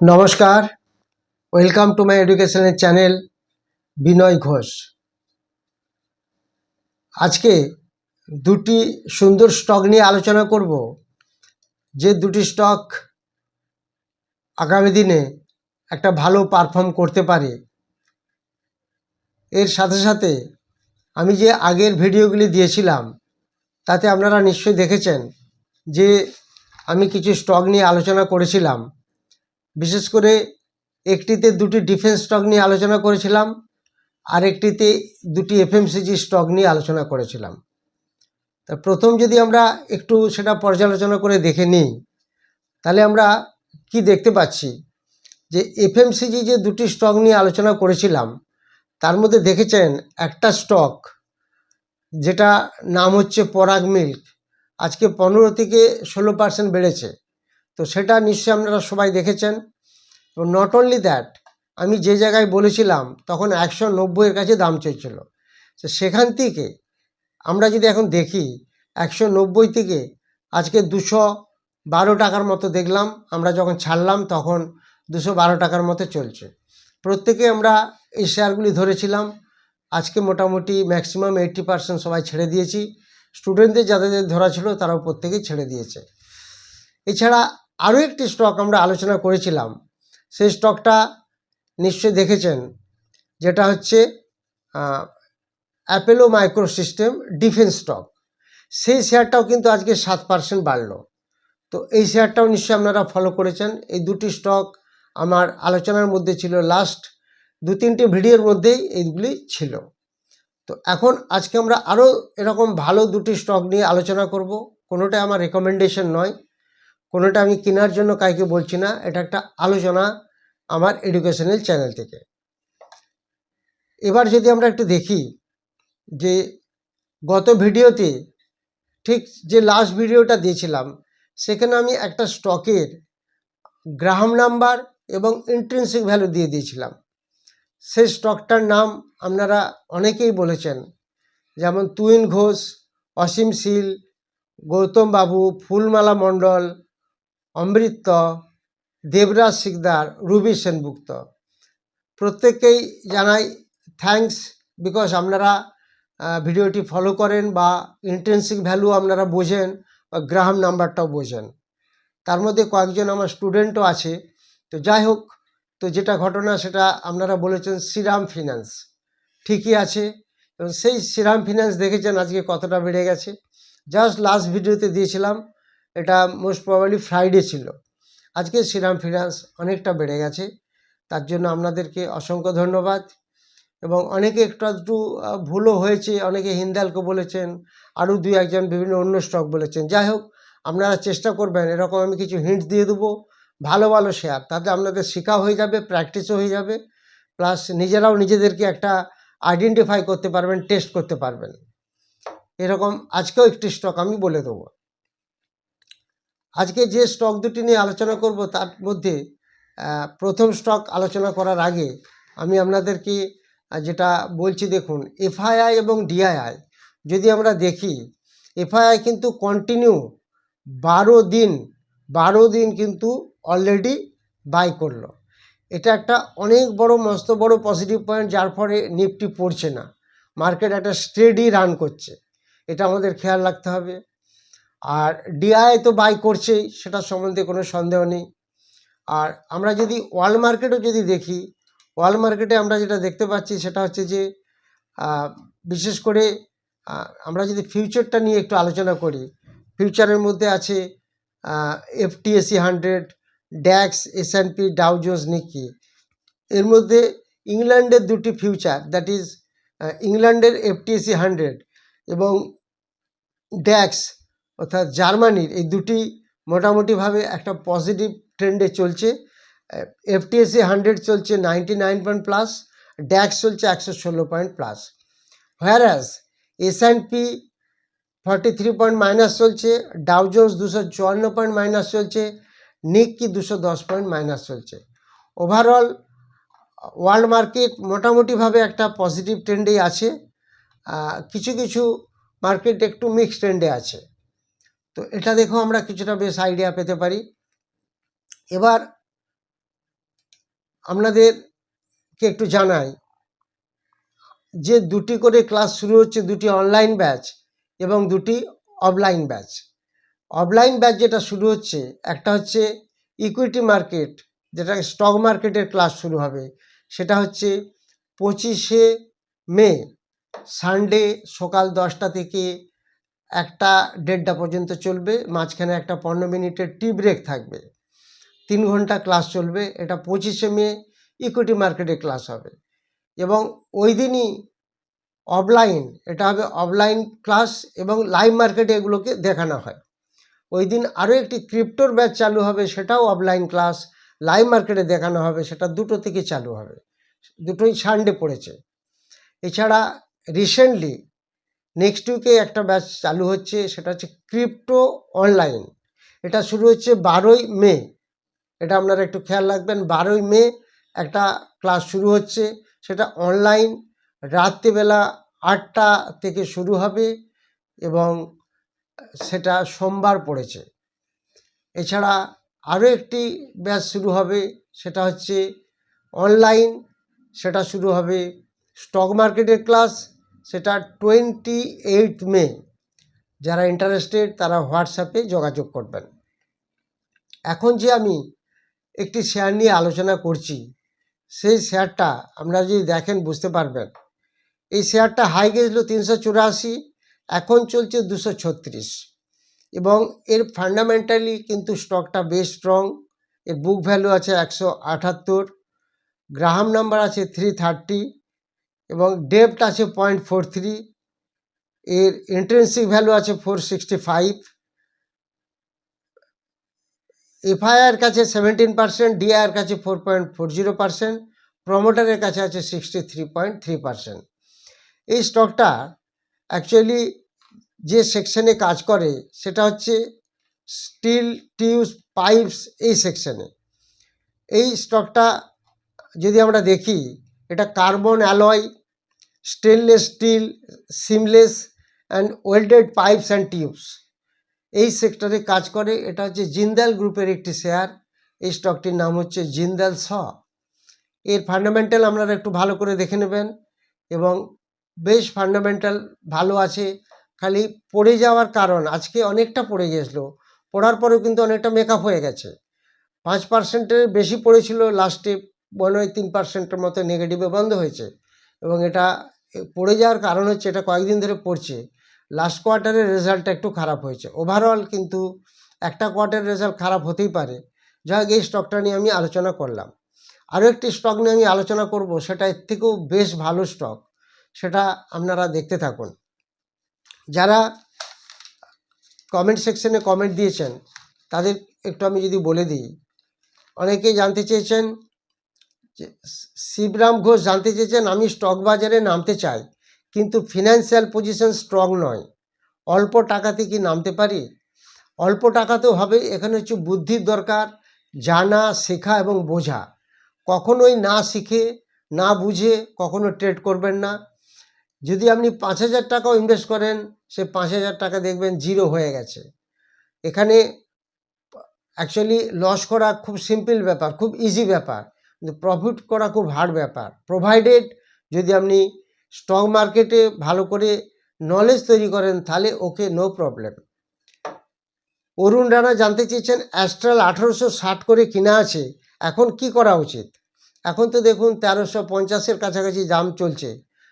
নমস্কার। Welcome to my এডুকেশনের channel বিনয় ঘোষ আজকে দুটি সুন্দর স্টক নিয়ে আলোচনা করব। যে দুটি স্টক আগামী দিনে একটা ভালো পারফর্ম করতে পারে। এর সাথে সাথে আমি যে আগের ভিডিওগুলি দিয়েছিলাম, তাতে আপনারা নিশ্চয়ই দেখেছেন যে আমি কিছু স্টক নিয়ে আলোচনা করেছিলাম। বিশেষ করে একটিতে দুটি ডিফেন্স স্টক নিয়ে আলোচনা করেছিলাম, আর একটিতে দুটি এফএমসিজি স্টক নিয়ে আলোচনা করেছিলাম। তা প্রথম যদি আমরা একটু সেটা পর্যালোচনা করে দেখে নিই, তাহলে আমরা কি দেখতে পাচ্ছি? যে এফএমসিজি যে দুটি স্টক নিয়ে আলোচনা করেছিলাম, তার মধ্যে দেখেছেন একটা স্টক যেটা নাম হচ্ছে পরাগ মিল্ক, আজকে পনেরো থেকে ষোলো পার্সেন্ট বেড়েছে। তো সেটা নিশ্চয়ই আপনারা সবাই দেখেছেন। তো নট অনলি দ্যাট আমি যে জায়গায় বলেছিলাম, তখন একশো নব্বইয়ের কাছে দাম চলছিল তো সেখান থেকে আমরা যদি এখন দেখি, একশো নব্বই থেকে আজকে দুশো বারো টাকার মতো দেখলাম, আমরা যখন ছাড়লাম তখন দুশো বারো টাকার মতো চলছে। প্রত্যেকে আমরা এই শেয়ারগুলি ধরেছিলাম। আজকে মোটামুটি ম্যাক্সিমাম এইট্টি পার্সেন্ট সবাই ছেড়ে দিয়েছি। স্টুডেন্টদের যাদের ধরা ছিল তারাও প্রত্যেকেই ছেড়ে দিয়েছে। এছাড়া আরও একটি স্টক আমরা আলোচনা করেছিলাম। সেই স্টকটা নিশ্চয়ই দেখেছেন, যেটা হচ্ছে Apollo Micro System defence stock সেই শেয়ারটাও কিন্তু আজকে সাত পার্সেন্ট বাড়লো। তো এই শেয়ারটাও নিশ্চয়ই আপনারা ফলো করেছেন। এই দুটি স্টক আমার আলোচনার মধ্যে ছিল লাস্ট দু তিনটি ভিডিওর মধ্যেই এইগুলি ছিল। তো এখন আজকে আমরা আরও এরকম ভালো দুটি স্টক নিয়ে আলোচনা করব। কোনোটাই আমার রেকমেন্ডেশন নয়। কোনোটা আমি কেনার জন্য কাউকে বলছি না, এটা একটা আলোচনা আমার এডুকেশনাল চ্যানেল থেকে। এবার যদি আমরা একটু দেখি যে গত ভিডিওতে ঠিক যে লাস্ট ভিডিওটা দিয়েছিলাম, সেখানে আমি একটা স্টকের গ্রাহাম নাম্বার এবং ইন্ট্রেন্সিক ভ্যালু দিয়ে দিয়েছিলাম। সেই স্টকটার নাম আপনারা অনেকেই বলেছেন, যেমন তুইন ঘোষ, অসীম শীল, গৌতম বাবু, ফুলমালা মণ্ডল অমৃত্য দেবরাজ শিকদার, রুবি সেনগুপ্ত প্রত্যেককেই জানাই থ্যাঙ্কস বিকজ আপনারা ভিডিওটি ফলো করেন বা ইন্টেন্সিক ভ্যালু আপনারা বোঝেন বা গ্রাহাম নাম্বারটাও বোঝেন। তার মধ্যে কয়েকজন আমার স্টুডেন্টও আছে। তো যাই হোক, তো যেটা ঘটনা সেটা আপনারা বলেছেন শ্রীরাম ফিনান্স ঠিকই আছে। এবং সেই শ্রীরাম ফিনান্স দেখেছেন আজকে কতটা বেড়ে গেছে। জাস্ট লাস্ট ভিডিওতে দিয়েছিলাম এটা মোস্ট প্রবাবলি ফ্রাইডে ছিল। আজকে শ্রীরাম ফিনান্স অনেকটা বেড়ে গেছে। তার জন্য আপনাদেরকে অসংখ্য ধন্যবাদ। এবং অনেকে একটু একটু ভুলও হয়েছে, অনেকে হিন্দালকে বলেছেন, আরও দুই একজন বিভিন্ন অন্য স্টক বলেছেন। যাই হোক, আপনারা চেষ্টা করবেন, এরকম আমি কিছু হিন্টস দিয়ে দেবো। ভালো ভালো শেয়ার তাতে আপনাদের শেখা হয়ে যাবে প্র্যাকটিসও হয়ে যাবে। প্লাস নিজেরাও নিজেদেরকে একটা আইডেন্টিফাই করতে পারবেন টেস্ট করতে পারবেন। এরকম আজকেও একটি স্টক আমি বলে দেবো। আজকে যে স্টক দুটি নিয়ে আলোচনা করব, তার মধ্যে প্রথম স্টক আলোচনা করার আগে আমি আপনাদেরকে যেটা বলছি দেখুন এফআইআই এবং ডিআইআই যদি আমরা দেখি এফআইআই কিন্তু কন্টিনিউ বারো দিন বারো দিন কিন্তু অলরেডি বাই করল। এটা একটা অনেক বড়, মস্ত বড় পজিটিভ পয়েন্ট যার ফলে নিফটি পড়ছে না। মার্কেট একটা স্টেডি রান করছে। এটা আমাদের খেয়াল রাখতে হবে। আর ডিআই তো বাই করছেই সেটার সম্বন্ধে কোনো সন্দেহ নেই। আর আমরা যদি ওয়ার্ল্ড মার্কেটও যদি দেখি ওয়ার্ল্ড মার্কেটে আমরা যেটা দেখতে পাচ্ছি সেটা হচ্ছে যে বিশেষ করে আমরা যদি ফিউচারটা নিয়ে একটু আলোচনা করি ফিউচারের মধ্যে আছে FTSE hundred DAX S and P Dow Jones Nikkei এর মধ্যে ইংল্যান্ডের দুটি ফিউচার দ্যাট ইজ ইংল্যান্ডের এফটিএসি হান্ড্রেড এবং ড্যাক্স অর্থাৎ জার্মানির এই দুটি মোটামুটিভাবে একটা পজিটিভ ট্রেন্ডে চলছে। এফটিএসি হান্ড্রেড চলছে ninety nine point plus DAX চলছে একশো ষোলো point plus whereas S and P forty three point minus চলছে ডাউজোন্স দুশো চুয়ান্ন পয়েন্ট মাইনাস চলছে নিকি দুশো দশ পয়েন্ট মাইনাস চলছে। ওভারঅল ওয়ার্ল্ড মার্কেট মোটামুটিভাবে একটা পজিটিভ ট্রেন্ডেই আছে। কিছু কিছু মার্কেট একটু মিক্সড ট্রেন্ডে আছে। তো এটা দেখেও আমরা কিছুটা বেশ আইডিয়া পেতে পারি। এবার আপনাদেরকে একটু জানাই যে দুটি করে ক্লাস শুরু হচ্ছে, দুটি অনলাইন ব্যাচ এবং দুটি অফলাইন ব্যাচ অফলাইন ব্যাচ যেটা শুরু হচ্ছে, একটা হচ্ছে ইকুইটি মার্কেট যেটা স্টক মার্কেটের ক্লাস শুরু হবে। সেটা হচ্ছে পঁচিশে মে সানডে সকাল দশটা থেকে একটা দেড়টা পর্যন্ত চলবে, মাঝখানে একটা পনেরো মিনিটের টি ব্রেক থাকবে। তিন ঘণ্টা ক্লাস চলবে, এটা পঁচিশে মে ইকুইটি মার্কেটে ক্লাস হবে। এবং ওই দিনই অফলাইন এটা হবে অফলাইন ক্লাস এবং লাইভ মার্কেটে এগুলোকে দেখানো হয়। ওই দিন আরও একটি ক্রিপ্টোর ব্যাচ চালু হবে, সেটাও অফলাইন ক্লাস লাইভ মার্কেটে দেখানো হবে, সেটা দুটো থেকে চালু হবে। দুটোই সানডে পড়েছে। এছাড়া রিসেন্টলি নেক্সট উইকে একটা ব্যাচ চালু হচ্ছে, সেটা হচ্ছে ক্রিপ্টো অনলাইন এটা শুরু হচ্ছে বারোই মে। এটা আপনারা একটু খেয়াল রাখবেন, বারোই মে একটা ক্লাস শুরু হচ্ছে, সেটা অনলাইন রাত্রিবেলা আটটা থেকে শুরু হবে এবং সেটা সোমবার পড়েছে। এছাড়া আরও একটি ব্যাচ শুরু হবে, সেটা হচ্ছে অনলাইন সেটা শুরু হবে স্টক মার্কেটের ক্লাস সেটা টোয়েন্টি এইট মে যারা ইন্টারেস্টেড তারা হোয়াটসঅ্যাপে যোগাযোগ করবেন। এখন যে আমি একটি শেয়ার নিয়ে আলোচনা করছি, সেই শেয়ারটা আপনারা যদি দেখেন, বুঝতে পারবেন। এই শেয়ারটা হাই গেছিল তিনশো চুরাশি, এখন চলছে দুশো ছত্রিশ। এবং এর ফান্ডামেন্টালি কিন্তু স্টকটা বেশ স্ট্রং এর বুক ভ্যালু আছে একশো আটাত্তর গ্রাহাম নাম্বার আছে থ্রি থার্টি এবং ডেপ্ট আছে পয়েন্ট ফোর থ্রি এর ইন্ট্রেন্সিক ভ্যালু আছে ফোর সিক্সটি ফাইভ এফআইআর কাছে সেভেন্টিন পার্সেন্ট ডিআইআর কাছে four point four zero percent প্রমোটারের কাছে আছে sixty three point three percent এই স্টকটা অ্যাকচুয়ালি যে সেকশনে কাজ করে, সেটা হচ্ছে স্টিল টিউবস পাইপস এই সেকশনে এই স্টকটা যদি আমরা দেখি, এটা carbon alloy stainless steel seamless and welded pipes and tubes এই সেক্টরে কাজ করে, এটা হচ্ছে জিন্দাল গ্রুপের একটি শেয়ার এই স্টকটির নাম হচ্ছে জিন্দাল স। এর ফান্ডামেন্টাল আপনারা একটু ভালো করে দেখে নেবেন এবং বেশ ফান্ডামেন্টাল ভালো আছে, খালি পড়ে যাওয়ার কারণ, আজকে অনেকটা পড়ে গেছিল, পড়ার পরেও কিন্তু অনেকটা মেকআপ হয়ে গেছে। পাঁচ পার্সেন্টের বেশি পড়েছিল লাস্টে মনে হয় তিন পার্সেন্টের মতো নেগেটিভে বন্ধ হয়েছে। এবং এটা পড়ে যাওয়ার কারণ হচ্ছে এটা কয়েকদিন ধরে পড়ছে। লাস্ট কোয়ার্টারের রেজাল্টটা একটু খারাপ হয়েছে। ওভারঅল কিন্তু একটা কোয়ার্টারের রেজাল্ট খারাপ হতেই পারে। যাই এই স্টকটা নিয়ে আমি আলোচনা করলাম। আরও একটি স্টক নিয়ে আমি আলোচনা করব, সেটা এর থেকেও বেশ ভালো স্টক সেটা আপনারা দেখতে থাকুন। যারা কমেন্ট সেকশনে কমেন্ট দিয়েছেন, তাদের একটু আমি যদি বলে দিই। অনেকেই জানতে চেয়েছেন শিবরাম ঘোষ জানতে চেয়েছেন, আমি স্টক বাজারে নামতে চাই, কিন্তু ফিনান্সিয়াল পজিশন স্ট্রং নয়। অল্প টাকাতে কি নামতে পারি? অল্প টাকাতেও হবে, এখানে হচ্ছে বুদ্ধির দরকার, জানা, শেখা এবং বোঝা। কখনোই না শিখে, না বুঝে কখনো ট্রেড করবেন না। যদি আপনি পাঁচ হাজার টাকাও ইনভেস্ট করেন, সে পাঁচ হাজার টাকা দেখবেন জিরো হয়ে গেছে। এখানে অ্যাকচুয়ালি লস করা খুব সিম্পল ব্যাপার, খুব ইজি ব্যাপার। কিন্তু প্রফিট করা খুব হার্ড ব্যাপার। প্রোভাইডেড যদি আপনি স্টক মার্কেটে ভালো করে নলেজ তৈরি করেন, তাহলে okay no problem Arun Rana জানতে চেয়েছেন অ্যাস্ট্রাল আঠারোশো ষাট করে কিনা আছে, এখন কি করা উচিত? এখন তো দেখুন, তেরোশো পঞ্চাশের কাছাকাছি দাম চলছে,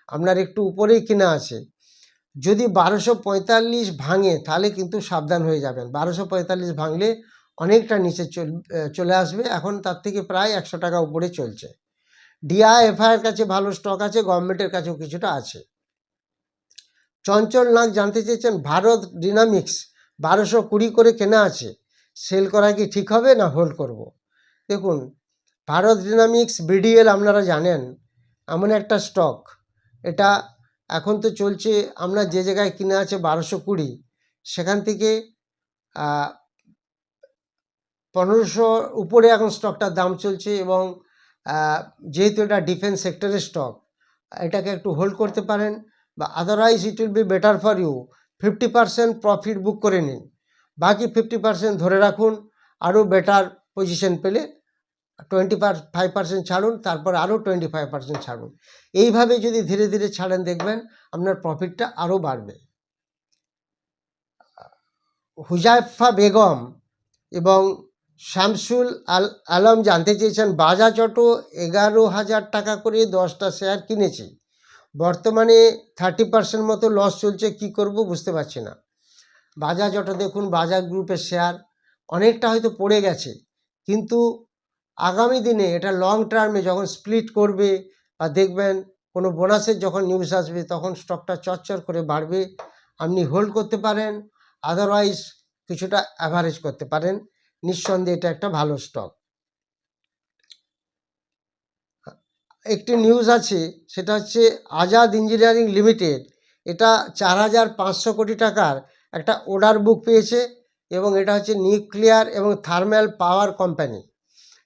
আপনার একটু উপরেই কিনা আছে। যদি বারোশো পঁয়তাল্লিশ ভাঙে, তাহলে কিন্তু সাবধান হয়ে যাবেন। বারোশো পঁয়তাল্লিশ ভাঙলে অনেকটা নিচে চল আসবে। এখন তার থেকে প্রায় একশো টাকা উপরে চলছে। ডিআইএফআইয়ের কাছে ভালো স্টক আছে, গভর্নমেন্টের কাছেও কিছুটা আছে। চঞ্চল নাগ জানতে চেয়েছেন, ভারত ডিনামিক্স বারোশো কুড়ি করে কেনা আছে, সেল করা কি ঠিক হবে না হোল্ড করব। দেখুন, ভারত ডিনামিক্স, বিডিএল আপনারা জানেন, এমন একটা স্টক। এটা এখন তো চলছে, আমরা যে জায়গায় কিনে আছে বারোশো কুড়ি, সেখান থেকে পনেরোশো উপরে এখন স্টকটার দাম চলছে এবং যেহেতু এটা ডিফেন্স সেক্টরের স্টক এটাকে একটু হোল্ড করতে পারেন বা otherwise it will be better for you fifty percent profit book করে নিন। বাকি ফিফটি পার্সেন্ট ধরে রাখুন, আরও বেটার পজিশন পেলে টোয়েন্টি পার ফাইভ পার্সেন্ট ছাড়ুন, তারপর আরও টোয়েন্টি ফাইভ পার্সেন্ট ছাড়ুন। এইভাবে যদি ধীরে ধীরে ছাড়েন, দেখবেন আপনার প্রফিটটা আরও বাড়বে। হুজাইফা বেগম এবং শামসুল আল আলম জানতে চেয়েছেন বাজাজ অটো এগারো হাজার টাকা করে দশটা শেয়ার কিনেছি। বর্তমানে থার্টি পার্সেন্ট মতো লস চলছে, কি করব বুঝতে পারছি না। বাজাজ অটো দেখুন বাজাজ গ্রুপের শেয়ার অনেকটা হয়তো পড়ে গেছে। কিন্তু আগামী দিনে এটা লং টার্মে যখন স্প্লিট করবে বা দেখবেন কোনো বোনাসের যখন নিউজ আসবে, তখন স্টকটা চরচর করে বাড়বে। আপনি হোল্ড করতে পারেন আদারওয়াইজ কিছুটা অ্যাভারেজ করতে পারেন। নিঃসন্দেহে এটা একটা ভালো স্টক একটি নিউজ আছে, সেটা হচ্ছে আজাদ ইঞ্জিনিয়ারিং লিমিটেড এটা চার হাজার পাঁচশো কোটি টাকার একটা অর্ডার বুক পেয়েছে এবং এটা হচ্ছে নিউক্লিয়ার এবং থার্মাল পাওয়ার কোম্পানি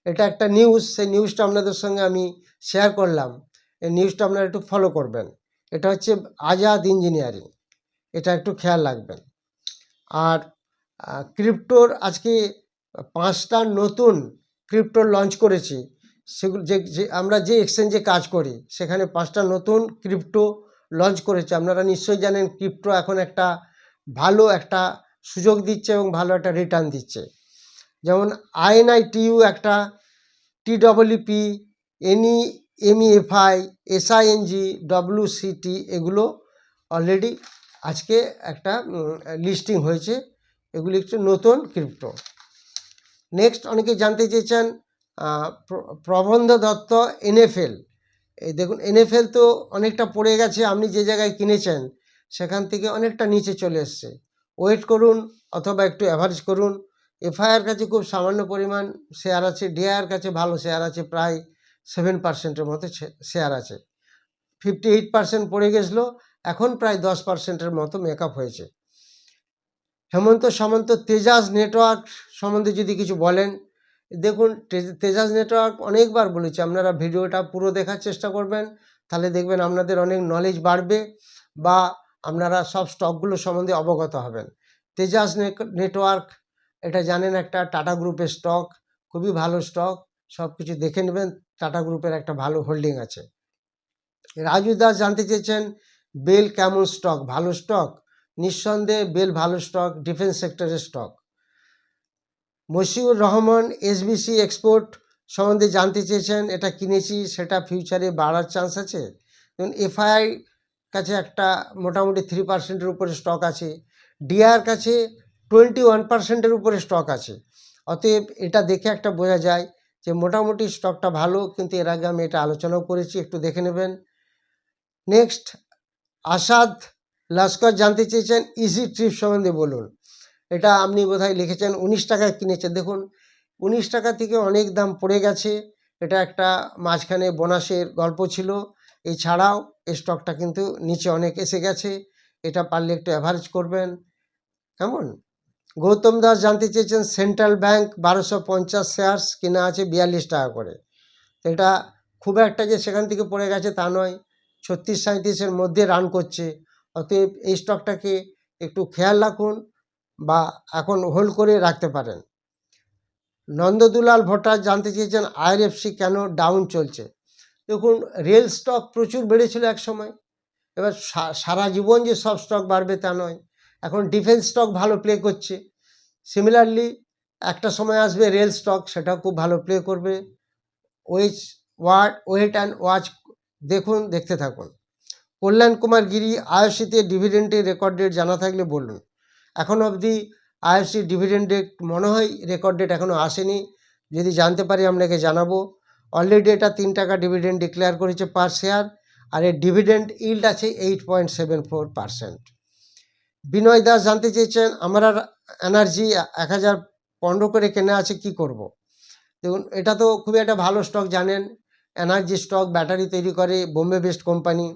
এটা একটা নিউজ সেই নিউজটা আপনাদের সঙ্গে আমি শেয়ার করলাম। এই নিউজটা আপনারা একটু ফলো করবেন। এটা হচ্ছে আজাদ ইঞ্জিনিয়ারিং এটা একটু খেয়াল রাখবেন। আর ক্রিপ্টোর আজকে পাঁচটা নতুন ক্রিপ্টো লঞ্চ করেছি। সেগুলো যে যে, আমরা যে এক্সচেঞ্জে কাজ করি, সেখানে পাঁচটা নতুন ক্রিপ্টো লঞ্চ করেছে। আপনারা নিশ্চয়ই জানেন ক্রিপ্টো এখন একটা ভালো একটা সুযোগ দিচ্ছে এবং ভালো একটা রিটার্ন দিচ্ছে। যেমন আইএনআইটিইউ একটা টিডব্লিউপি এনই এমইএফআই এসআইএনজি ডব্লিউসিটি এগুলো অলরেডি আজকে একটা লিস্টিং হয়েছে। এগুলি একটু নতুন ক্রিপ্টো। নেক্সট অনেকে জানতে চেয়েছেন প্র- প্রবন্ধ দত্ত এনএফএল এই দেখুন এনএফএল তো অনেকটা পড়ে গেছে, আপনি যে জায়গায় কিনেছেন, সেখান থেকে অনেকটা নিচে চলে এসছে। ওয়েট করুন, অথবা একটু অ্যাভারেজ করুন। এফআইআর কাছে খুব সামান্য পরিমাণ শেয়ার আছে ডিআইআর কাছে ভালো শেয়ার আছে, প্রায় সেভেন পার্সেন্টের মতো শেয়ার আছে। ফিফটি এইট পার্সেন্ট পড়ে গেছিল, এখন প্রায় দশ পার্সেন্টের মতো মেকআপ হয়েছে। হেমন্ত সামন্ত তেজাস নেটওয়ার্ক সম্বন্ধে যদি কিছু বলেন, দেখুন তেজাস নেটওয়ার্ক অনেকবার বলেছি, আপনারা ভিডিওটা পুরো দেখার চেষ্টা করবেন, তাহলে দেখবেন আপনাদের অনেক নলেজ বাড়বে বা আপনারা সব স্টকগুলো সম্বন্ধে অবগত হবেন। তেজাস নেটওয়ার্ক এটা জানেন একটা টাটা গ্রুপের স্টক খুবই ভালো স্টক সব কিছু দেখে নেবেন টাটা গ্রুপের একটা ভালো হোল্ডিং আছে। রাজু দাস জানতে চেয়েছেন বেল কেমন স্টক ভালো স্টক নিঃসন্দেহে বেল ভালো স্টক ডিফেন্স সেক্টরের stock Mashiur Rahman SBC export সম্বন্ধে জানতে চেয়েছেন, এটা কিনেছি, সেটা ফিউচারে বাড়ার চান্স আছে? যেমন এফআইআই কাছে একটা মোটামুটি থ্রি পার্সেন্টের উপরে স্টক আছে ডিআর কাছে টোয়েন্টি ওয়ান পার্সেন্টের উপরে স্টক আছে। অতএব এটা দেখে একটা বোঝা যায় যে মোটামুটি স্টকটা ভালো, কিন্তু এর আগে আমি এটা আলোচনাও করেছি, একটু দেখে নেবেন। নেক্সট আসাদ লস্কর জানতে চেয়েছেন ইজি ট্রিপ সম্বন্ধে বলুন। এটা আপনি বোধহয় লিখেছেন, উনিশ টাকায় কিনেছেন। দেখুন, উনিশ টাকা থেকে অনেক দাম পড়ে গেছে। এটা একটা মাঝখানে বোনাসের গল্প ছিল। এছাড়াও স্টকটা কিন্তু নিচে অনেক এসে গেছে। এটা পারলে একটু অ্যাভারেজ করবেন। কেমন? গৌতম দাস জানতে চেয়েছেন সেন্ট্রাল ব্যাংক বারোশো পঞ্চাশ শেয়ার্স কেনা আছে বিয়াল্লিশ টাকা করে। এটা খুব একটা যে সেখান থেকে পড়ে গেছে তা নয়। ছত্রিশ সাঁত্রিশের মধ্যে রান করছে। অতএব এই স্টকটাকে একটু খেয়াল রাখুন বা এখন হোল্ড করে রাখতে পারেন। নন্দদুলাল ভট্টাচ জানতে চেয়েছেন আইআরএফসি কেন ডাউন চলছে? দেখুন, রেল স্টক প্রচুর বেড়েছিল এক সময়। এবার সারা জীবন যে সব স্টক বাড়বে তা নয়। এখন ডিফেন্স স্টক ভালো প্লে করছে। সিমিলারলি, একটা সময় আসবে রেল স্টক সেটা খুব ভালো প্লে করবে। Ways, what, wait and watch দেখুন, দেখতে থাকুন। কল্যাণ কুমার গিরি আইওসিতে ডিভিডেন্টের রেকর্ড ডেট জানা থাকলে বলুন। এখন অবধি আইএফসি ডিভিডেন্ড ডেট মনে হয় রেকর্ড ডেট এখনও আসেনি। যদি জানতে পারি আপনাকে জানাব। অলরেডি এটা তিন টাকা ডিভিডেন্ড ডিক্লেয়ার করেছে পার শেয়ার আর এর ডিভিডেন্ড ইল্ড আছে eight point seven four percent Binoy Das জানতে চেয়েছেন, আমার আর এনার্জি এক হাজার পনেরো করে কেনা আছে, কি করব। দেখুন, এটা তো খুবই একটা ভালো স্টক জানেন। এনার্জি স্টক, ব্যাটারি তৈরি করে, বোম্বে বেস্ট কোম্পানি।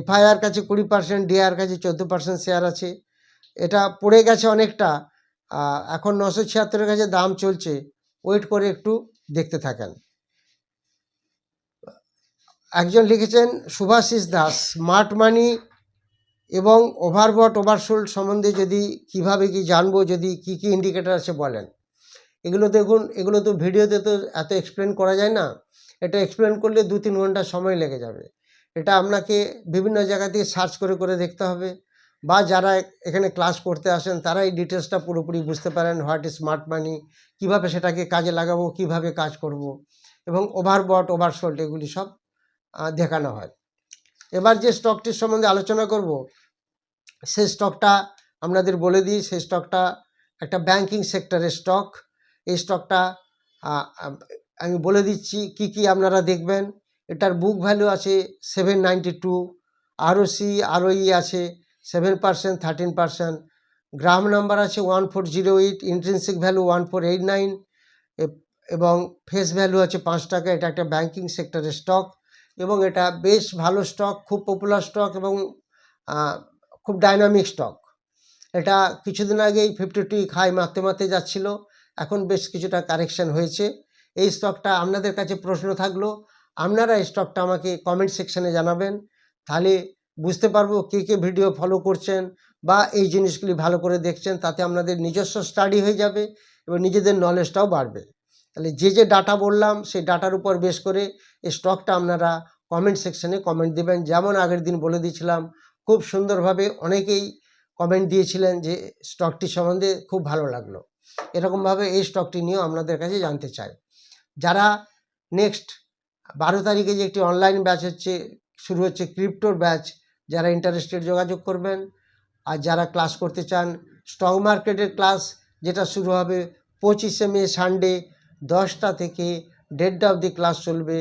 এফআইআর কাছে কুড়ি পার্সেন্ট ডিআর কাছে চোদ্দ পার্সেন্ট শেয়ার আছে। এটা পড়ে গেছে অনেকটা এখন নশো ছিয়াত্তরের কাছে দাম চলছে। ওয়েট করে একটু দেখতে থাকেন। একজন লিখেছেন, সুভাষিস দাস, স্মার্ট মানি এবং ওভারবট ওভারসোল্ড সম্বন্ধে যদি কীভাবে কি জানব, যদি কি কি ইন্ডিকেটর আছে বলেন? এগুলো দেখুন এগুলো তো ভিডিওতে তো এত এক্সপ্লেন করা যায় না। এটা এক্সপ্লেন করলে দু তিন ঘণ্টা সময় লেগে যাবে। এটা আপনাকে বিভিন্ন জায়গা থেকে সার্চ করে করে দেখতে হবে। বা যারা এখানে ক্লাস করতে আসেন তারা এই ডিটেলসটা পুরোপুরি বুঝতে পারেন হোয়াট ইজ স্মার্ট মানি কীভাবে সেটাকে কাজে লাগাবো, কীভাবে কাজ করব এবং ওভারবট ওভারশোল্ড এগুলি সব দেখানো হয়। এবার যে স্টকটির সম্বন্ধে আলোচনা করব, সেই স্টকটা আপনাদের বলে দিই। সেই স্টকটা একটা ব্যাংকিং সেক্টরের স্টক স্টকটা আহ, আহ, আমি বলে দিচ্ছি কি কি আপনারা দেখবেন? এটার বুক ভ্যালু আছে seven ninety two ROC ROE আছে seven percent thirteen percent Graham number আছে one four zero eight intrinsic value one four eight nine এবং ফেস ভ্যালু আছে পাঁচ টাকা এটা একটা ব্যাংকিং সেক্টরের স্টক এবং এটা বেশ ভালো স্টক খুব পপুলার স্টক এবং খুব ডাইনামিক স্টক এটা কিছুদিন আগেই ফিফটি টু হাই মারতে মারতে যাচ্ছিল। এখন বেশ কিছুটা কারেকশন হয়েছে। এই স্টকটা আপনাদের কাছে প্রশ্ন থাকল, আপনারা এই স্টকটা আমাকে কমেন্ট সেকশানে জানাবেন। তাহলে বুঝতে পারব কে কে ভিডিও ফলো করছেন বা এই জিনিসগুলি ভালো করে দেখছেন, তাতে আপনাদের নিজস্ব স্টাডি হয়ে যাবে এবং নিজেদের নলেজটাও বাড়বে। তাহলে যে যে ডাটা বললাম, সেই ডাটার উপর বেশ করে এই স্টকটা আপনারা কমেন্ট সেকশানে কমেন্ট দেবেন। যেমন আগের দিন বলে দিয়েছিলাম, খুব সুন্দরভাবে অনেকেই কমেন্ট দিয়েছিলেন যে স্টকটি সম্বন্ধে খুব ভালো লাগল। এরকমভাবে এই স্টকটি নিয়েও আপনাদের কাছে জানতে চাই। যারা নেক্সট বারো তারিখে যে একটি অনলাইন ব্যাচ হচ্ছে, শুরু হচ্ছে ক্রিপ্টোর ব্যাচ যারা ইন্টারেস্টেড যোগাযোগ করবেন আর যারা ক্লাস করতে চান স্টক মার্কেটের ক্লাস যেটা শুরু হবে পঁচিশে মে সানডে দশটা থেকে দেড়টা অবধি ক্লাস চলবে।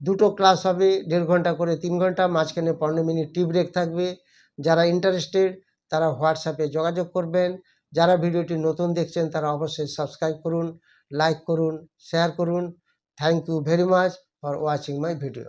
দুটো ক্লাস হবে দেড় ঘণ্টা করে তিন ঘণ্টা, মাঝখানে পনেরো মিনিট টি ব্রেক থাকবে। যারা ইন্টারেস্টেড তারা হোয়াটসঅ্যাপে যোগাযোগ করবেন। যারা ভিডিওটি নতুন দেখছেন, তারা অবশ্যই সাবস্ক্রাইব করুন লাইক করুন শেয়ার করুন। Thank you very much for watching my video